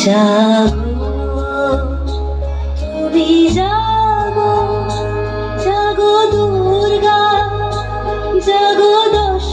জাগো তুমি জাগো জাগো দুর্গা জাগো দশ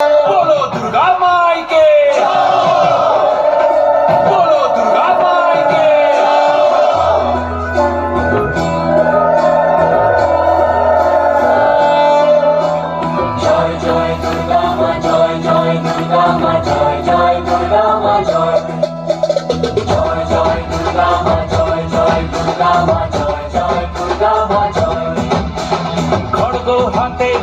बोलो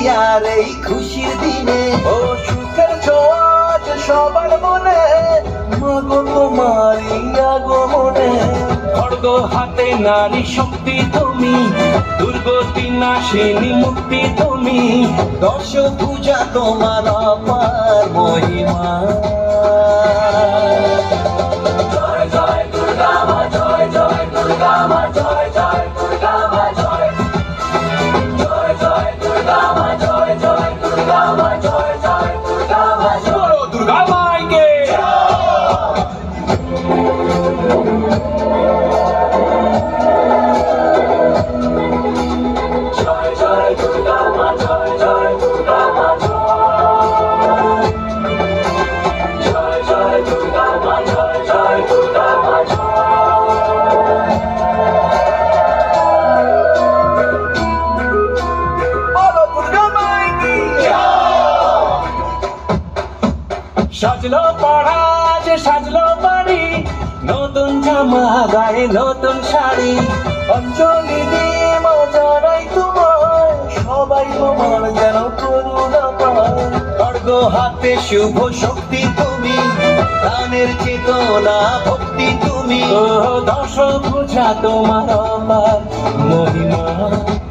শারদিয়ার এই খুশির দিনে ও সুখের ছোঁয়াচ সবার মনে মাগো তোমারই আগমনে। খড়গ হাতে নারী শক্তি তুমি দুর্গতি নাশিনী মুক্তি তুমি। দশ পূজা তোমার অপার মহিমা। সাজলো পাড়া যে সাজলো বাড়ি। নতুন জামা, গায়ে নতুন শাড়ি। অঞ্জলি দিয়ে মজারাই তোমার সবাই তোমার যেন করুণা হাতে, শুভ শক্তি তুমি। প্রাণের চেতনা, ভক্তি তুমি। দশ পূজা তোমার আমার মহিমা।